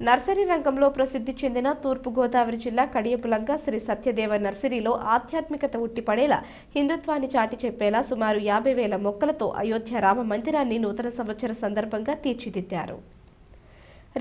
Nursery రంగంలో ప్రసిద్ధి చెందిన తూర్పుగోదావరి జిల్లా కడియపులంక శ్రీ సత్యదేవ నర్సరీలో ఆధ్యాత్మికత ఉట్టిపడేలా హిందుత్వాన్ని చాటి చెప్పేలా సుమారు యాభై వేల మొక్కలతో అయోధ్య రామ మందిరాన్ని నూతన సంవత్సర సందర్భంగా తీర్చిదిద్దారు.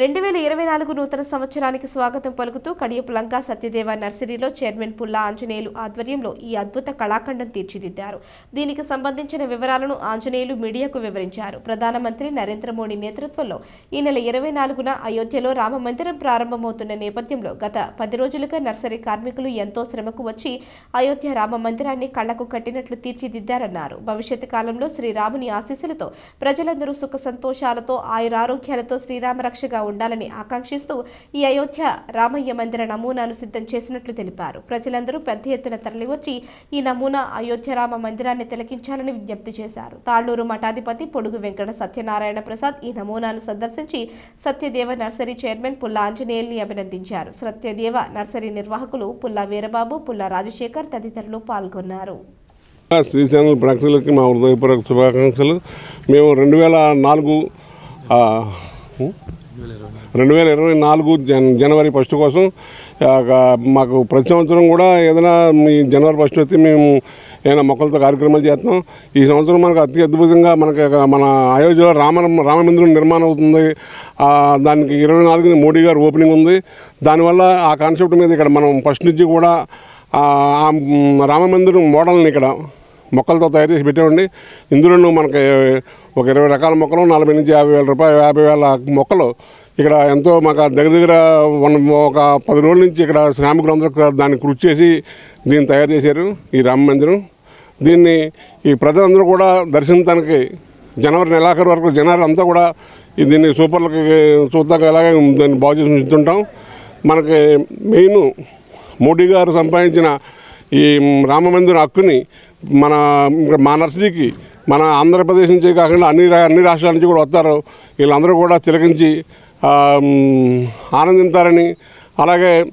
రెండు వేల ఇరవై నాలుగు నూతన సంవత్సరానికి స్వాగతం పలుకుతూ కడియపు లంకా సత్యదేవ నర్సరీలో చైర్మన్ పుల్లా ఆంజనేయులు ఆధ్వర్యంలో ఈ అద్భుత కళాఖండం తీర్చిదిద్దారు. దీనికి సంబంధించిన వివరాలను ఆంజనేయులు మీడియాకు వివరించారు. ప్రధానమంత్రి నరేంద్ర మోడీ నేతృత్వంలో ఈ నెల ఇరవై నాలుగున అయోధ్యలో రామ మందిరం ప్రారంభమవుతున్న నేపథ్యంలో గత పది రోజులుగా నర్సరీ కార్మికులు ఎంతో శ్రమకు వచ్చి అయోధ్య రామ మందిరాన్ని కళ్ళకు కట్టినట్లు తీర్చిదిద్దారన్నారు. భవిష్యత్తు కాలంలో శ్రీరాముని ఆశీస్సులతో ప్రజలందరూ సుఖ సంతోషాలతో ఆయురారోగ్యాలతో శ్రీరామ రక్షగా ఉండాలని ఆకాంక్షిస్తూ ఈ అయోధ్య రామయ్య మందిర నమూనాను సిద్ధం చేసినట్లు తెలిపారు. ప్రజలందరూ పెద్ద ఎత్తున తరలివచ్చి ఈ నమూనా అయోధ్య రామ మందిరాన్ని తిలకించాలని విజ్ఞప్తి చేశారు. తాళ్ళూరు మఠాధిపతి పొడుగు వెంకట సత్యనారాయణ ప్రసాద్ ఈ నమూనాను సందర్శించి సత్యదేవ నర్సరీ చైర్మన్ పుల్ల ఆంజనేయుల్ని అభినందించారు. సత్యదేవ నర్సరీ నిర్వాహకులు పుల్ల వీరబాబు పుల్ల రాజశేఖర్ తదితరులు పాల్గొన్నారు. శ్రీశైలం ప్రేక్షకులకి మా హృదయపూర్వక శుభాకాంక్షలు. మేము రెండు వేల నాలుగు రెండు వేల ఇరవై నాలుగు. జన్ జనవరి ఫస్ట్ కోసం మాకు ప్రతి సంవత్సరం కూడా ఏదైనా మీ జనవరి ఫస్ట్ వచ్చి మేము ఏదైనా మొక్కలతో కార్యక్రమాలు చేస్తున్నాం. ఈ సంవత్సరం మనకు అతి అద్భుతంగా మనకి మన అయోధ్యలో రామ రామ మందిరం నిర్మాణం అవుతుంది. దానికి ఇరవై నాలుగుని మోడీ గారు ఓపెనింగ్ ఉంది. దానివల్ల ఆ కాన్సెప్ట్ మీద ఇక్కడ మనం ఫస్ట్ నుంచి కూడా రామమందిరం రామ మందిరం మోడల్ని ఇక్కడ మొక్కలతో తయారు చేసి పెట్టేవాడిని. ఇందులో మనకి ఒక ఇరవై రకాల మొక్కలు నలభై నుంచి యాభై వేల రూపాయలు యాభై వేల మొక్కలు ఇక్కడ ఎంతో మాకు దగ్గర దగ్గర వన్ ఒక పది రోజుల నుంచి ఇక్కడ శ్రామికులందరూ దాన్ని కృషి చేసి దీన్ని తయారు చేశారు. ఈ రామ మందిరం. దీన్ని ఈ ప్రజలందరూ కూడా దర్శించడానికి జనవరి నెలాఖరు వరకు జనవరి అంతా కూడా ఈ దీన్ని సూపర్లకి చూద్దాక ఎలాగే దాన్ని బాగు చేసి ఉంచుతుంటాం. మనకి మెయిన్ మోడీ గారు సంపాదించిన ఈ రామమందిర హక్కుని మన మా నర్సరీకి మన ఆంధ్రప్రదేశ్ నుంచి కాకుండా అన్ని అన్ని రాష్ట్రాల నుంచి కూడా వస్తారు. వీళ్ళందరూ కూడా తిలకించి ఆనందింతారని ఆనందించారని అలాగే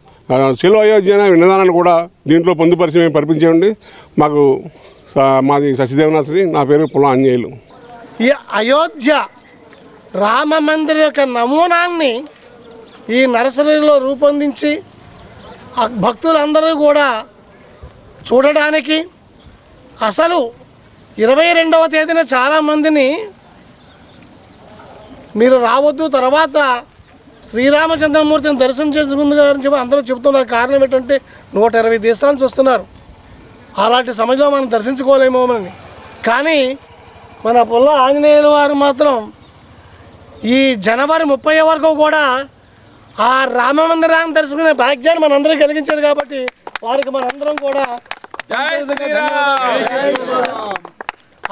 శిలో అయోధ్య అనే కూడా దీంట్లో పొందుపరిచి మేము పరిపించేయండి. మాకు మాది సత్యదేవ నా పేరు పులా అంజేయులు ఈ అయోధ్య రామ మందిర యొక్క నమూనాన్ని ఈ నర్సరీలో రూపొందించి భక్తులందరూ కూడా చూడడానికి అసలు ఇరవై రెండవ తేదీన చాలామందిని మీరు రావద్దు తర్వాత శ్రీరామచంద్రమూర్తిని దర్శనం చేసుకుందని చెప్పి అందరూ చెబుతున్నారు. కారణం ఏంటంటే నూట ఇరవై దేశాలను చూస్తున్నారు. అలాంటి సమయంలో మనం దర్శించుకోలేమో అని కానీ మన పుల్ల ఆంజనేయుల వారు మాత్రం ఈ జనవరి ముప్పై వరకు కూడా ఆ రామ మందిరాన్ని దర్శకునే భాగ్యాన్ని మనందరికీ కలిగించారు కాబట్టి వారికి మనందరం కూడా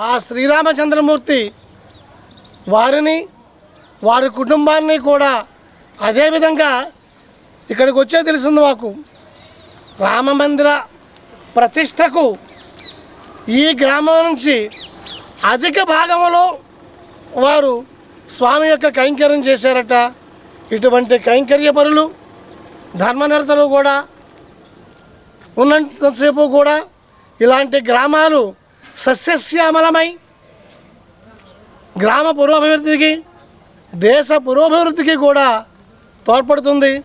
ఆ శ్రీరామచంద్రమూర్తి వారిని వారి కుటుంబాన్ని కూడా అదేవిధంగా ఇక్కడికి వచ్చే తెలిసింది మాకు. రామ మందిర ప్రతిష్టకు ఈ గ్రామం నుంచి అధిక భాగంలో వారు స్వామి యొక్క కైంకర్యం చేశారట. ఇటువంటి కైంకర్య పరులు ధర్మనిరతలు కూడా ఉన్నంతసేపు కూడా ఇలాంటి గ్రామాలు సస్యశ్యామలమై గ్రామ పురోభివృద్ధికి దేశ పురోభివృద్ధికి కూడా తోడ్పడుతుంది.